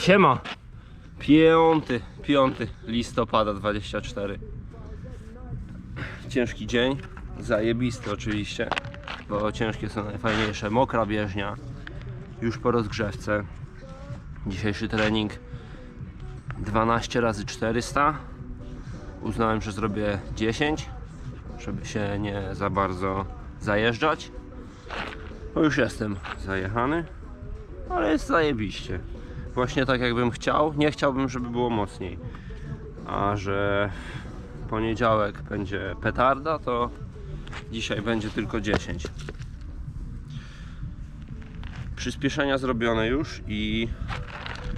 Siema! 5, 5 listopada 24. Ciężki dzień, zajebisty oczywiście, bo ciężkie są najfajniejsze. Mokra bieżnia, już po rozgrzewce. Dzisiejszy trening 12 razy 400. Uznałem, że zrobię 10, żeby się nie za bardzo zajeżdżać. Bo już jestem zajechany, ale jest zajebiście. Właśnie tak jakbym chciał. Nie chciałbym, żeby było mocniej. A że poniedziałek będzie petarda, to dzisiaj będzie tylko 10. Przyspieszenia zrobione już i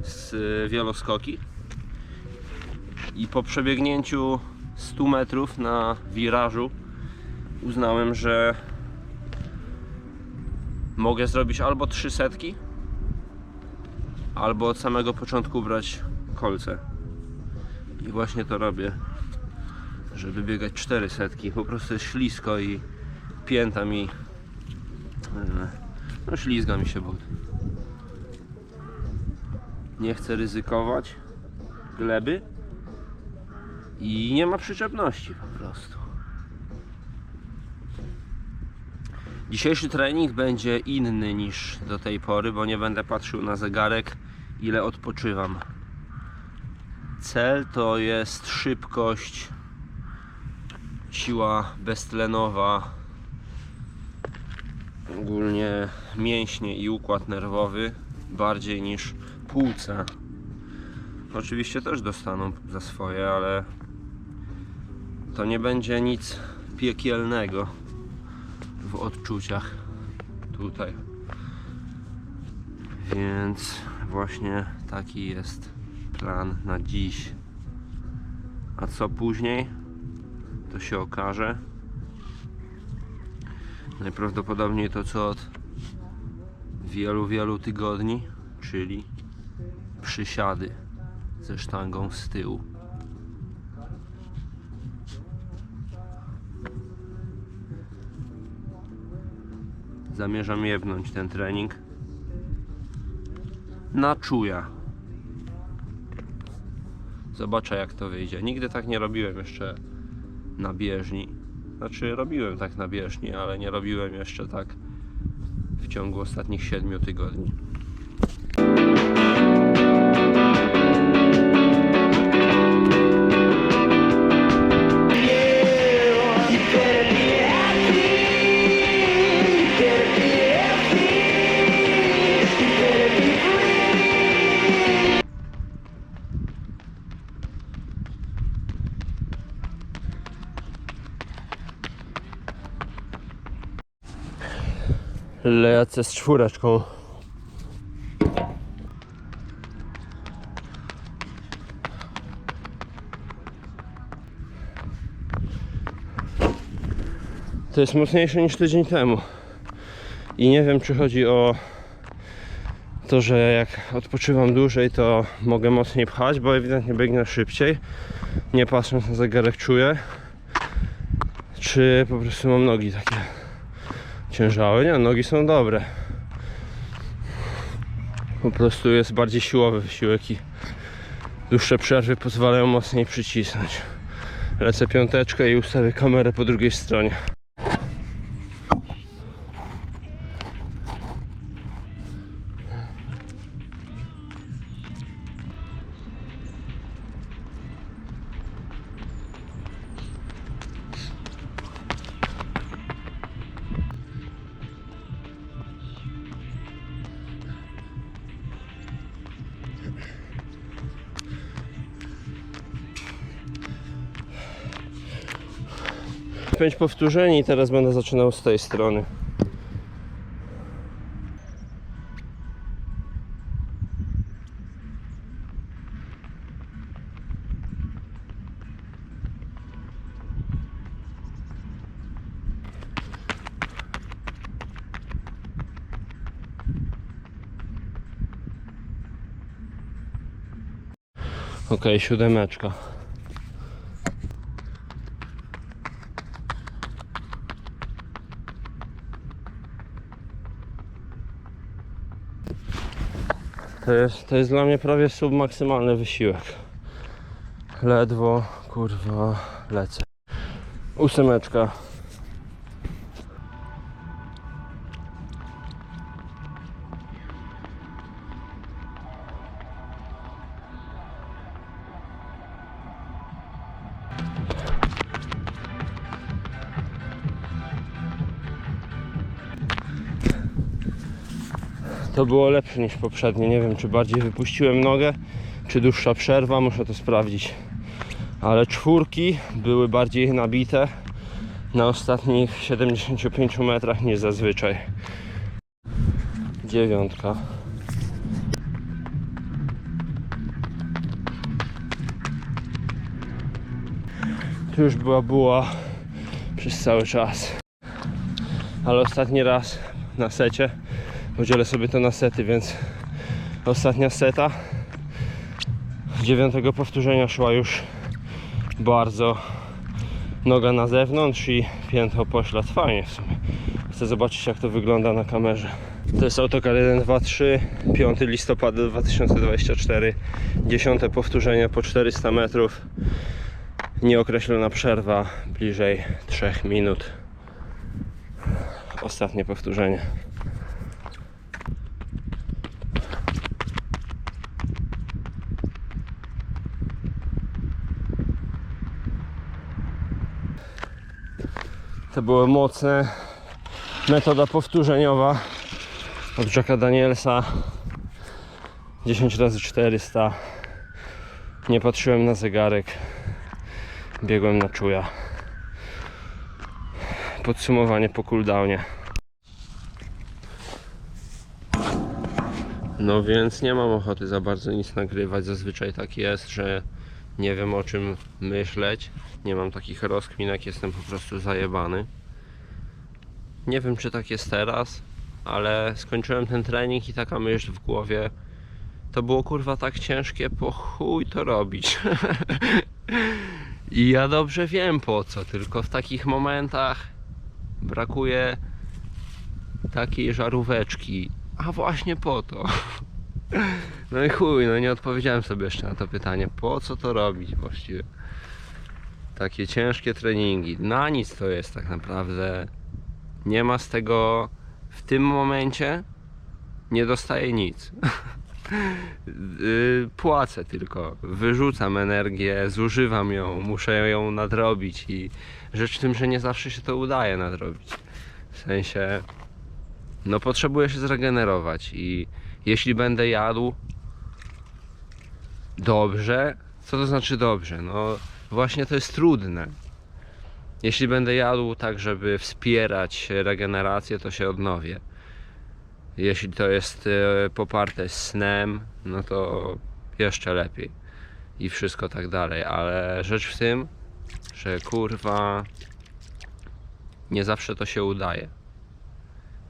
z wieloskoki. I po przebiegnięciu 100 metrów na wirażu uznałem, że mogę zrobić albo 3 setki, albo od samego początku brać kolce. I właśnie to robię, żeby biegać 4 setki. Po prostu jest ślisko i pięta mi. e, No, ślizga mi się but. Nie chcę ryzykować gleby i nie ma przyczepności po prostu. Dzisiejszy trening będzie inny niż do tej pory, bo nie będę patrzył na zegarek, ile odpoczywam. Cel to jest szybkość, siła beztlenowa, ogólnie mięśnie i układ nerwowy bardziej niż płuca. Oczywiście też dostaną za swoje, ale to nie będzie nic piekielnego w odczuciach tutaj. Więc właśnie taki jest plan na dziś. A co później? To się okaże. Najprawdopodobniej to co od wielu, wielu tygodni, czyli przysiady ze sztangą z tyłu. Zamierzam jebnąć ten trening na czuja. Zobaczę jak to wyjdzie. Nigdy tak nie robiłem jeszcze na bieżni. Znaczy robiłem tak na bieżni, ale nie robiłem jeszcze tak w ciągu ostatnich 7 tygodni. Lecę z czwóreczką. To jest mocniejsze niż tydzień temu. I nie wiem, czy chodzi o to, że jak odpoczywam dłużej, to mogę mocniej pchać, bo ewidentnie biegnę szybciej. Nie patrząc na zegarek czuję. Czy po prostu mam nogi takie ciężały. Nie, nogi są dobre. Po prostu jest bardziej siłowy wysiłek i dłuższe przerwy pozwalają mocniej przycisnąć. Lecę piąteczkę i ustawię kamerę po drugiej stronie. Pięć powtórzeń i teraz będę zaczynał z tej strony. Okej, siódemeczka. To jest, to jest dla mnie prawie submaksymalny wysiłek. Ledwo, kurwa, lecę. Ósemeczka. To było lepsze niż poprzednie. Nie wiem, czy bardziej wypuściłem nogę, czy dłuższa przerwa, muszę to sprawdzić. Ale czwórki były bardziej nabite na ostatnich 75 metrach niż zazwyczaj. Dziewiątka. Tu już była buła przez cały czas. Ale ostatni raz na secie podzielę sobie to na sety, więc ostatnia seta dziewiątego powtórzenia szła już bardzo noga na zewnątrz i piętro poślad. Fajnie w sumie. Chcę zobaczyć jak to wygląda na kamerze. To jest autokar 1, 2, 3, 5 listopada 2024, 10 powtórzenie po 400 metrów, nieokreślona przerwa, bliżej 3 minut. Ostatnie powtórzenie. To było mocne. Metoda powtórzeniowa od Jacka Danielsa. 10 razy 400. Nie patrzyłem na zegarek. Biegłem na czuja. Podsumowanie po cooldownie. No więc nie mam ochoty za bardzo nic nagrywać. Zazwyczaj tak jest, że nie wiem o czym myśleć. Nie mam takich rozkminek, jestem po prostu zajebany. Nie wiem czy tak jest teraz, ale skończyłem ten trening i taka myśl w głowie. To było kurwa tak ciężkie, po chuj to robić. I ja dobrze wiem po co, tylko w takich momentach brakuje takiej żaróweczki. A właśnie po to. No i chuj, no nie odpowiedziałem sobie jeszcze na to pytanie. Po co to robić właściwie? Takie ciężkie treningi. Na nic to jest tak naprawdę. Nie ma z tego w tym momencie. Nie dostaję nic. Yy, Płacę tylko. Wyrzucam energię, zużywam ją, muszę ją nadrobić i rzecz w tym, że nie zawsze się to udaje nadrobić. W sensie, no potrzebuję się zregenerować i jeśli będę jadł dobrze, co to znaczy dobrze? No właśnie to jest trudne. Jeśli będę jadł tak, żeby wspierać regenerację, to się odnowię. Jeśli to jest e, poparte snem, no to jeszcze lepiej. I wszystko tak dalej, ale rzecz w tym, że kurwa nie zawsze to się udaje.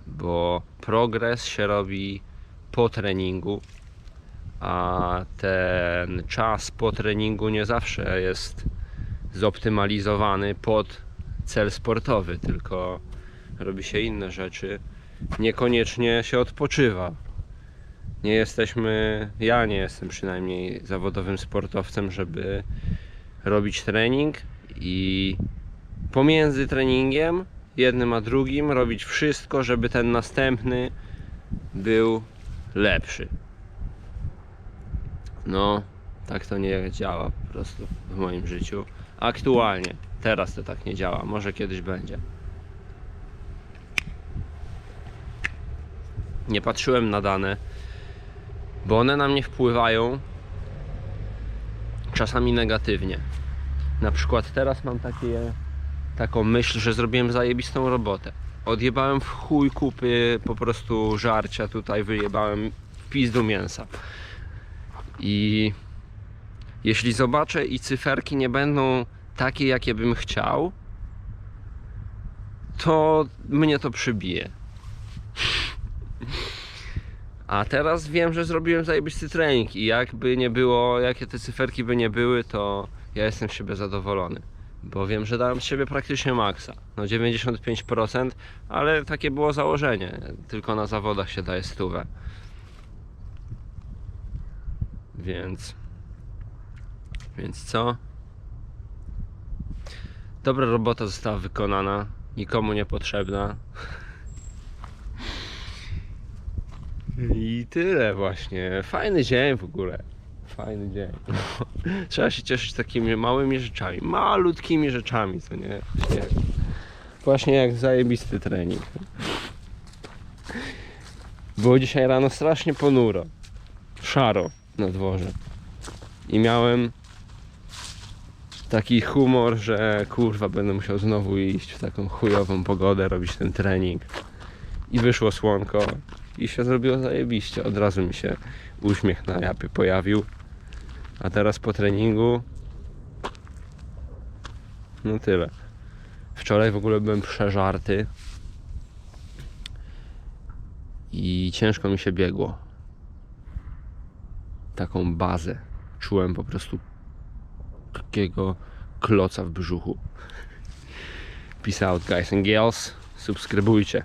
Bo progres się robi po treningu, a ten czas po treningu nie zawsze jest zoptymalizowany pod cel sportowy, tylko robi się inne rzeczy. Niekoniecznie się odpoczywa. Nie jesteśmy, ja nie jestem przynajmniej zawodowym sportowcem, żeby robić trening i pomiędzy treningiem jednym a drugim robić wszystko, żeby ten następny był lepszy. No, tak to nie działa po prostu w moim życiu. Aktualnie, teraz to tak nie działa, może kiedyś będzie. Nie patrzyłem na dane, bo one na mnie wpływają czasami negatywnie. Na przykład teraz mam takie, taką myśl, że zrobiłem zajebistą robotę. Odjebałem w chuj kupy po prostu żarcia tutaj, wyjebałem pizdu mięsa. I jeśli zobaczę i cyferki nie będą takie, jakie bym chciał, to mnie to przybije. A teraz wiem, że zrobiłem zajebisty trening i jakby nie było, jakie te cyferki by nie były, to ja jestem z siebie zadowolony. Bo wiem, że dałem z siebie praktycznie maksa. No 95%, ale takie było założenie. Tylko na zawodach się daje stówę. Więc. Więc co? Dobra robota została wykonana. Nikomu niepotrzebna. I tyle właśnie. Fajny dzień w ogóle. Fajny dzień. Trzeba się cieszyć takimi małymi rzeczami. Malutkimi rzeczami, co nie? Właśnie, jak zajebisty trening. Było dzisiaj rano strasznie ponuro. Szaro na dworze. I miałem taki humor, że kurwa będę musiał znowu iść w taką chujową pogodę, robić ten trening. I wyszło słonko i się zrobiło zajebiście. Od razu mi się uśmiech na japie pojawił. A teraz po treningu no tyle. Wczoraj w ogóle byłem przeżarty i ciężko mi się biegło. Taką bazę. Czułem po prostu takiego kloca w brzuchu. Peace out guys and girls. Subskrybujcie.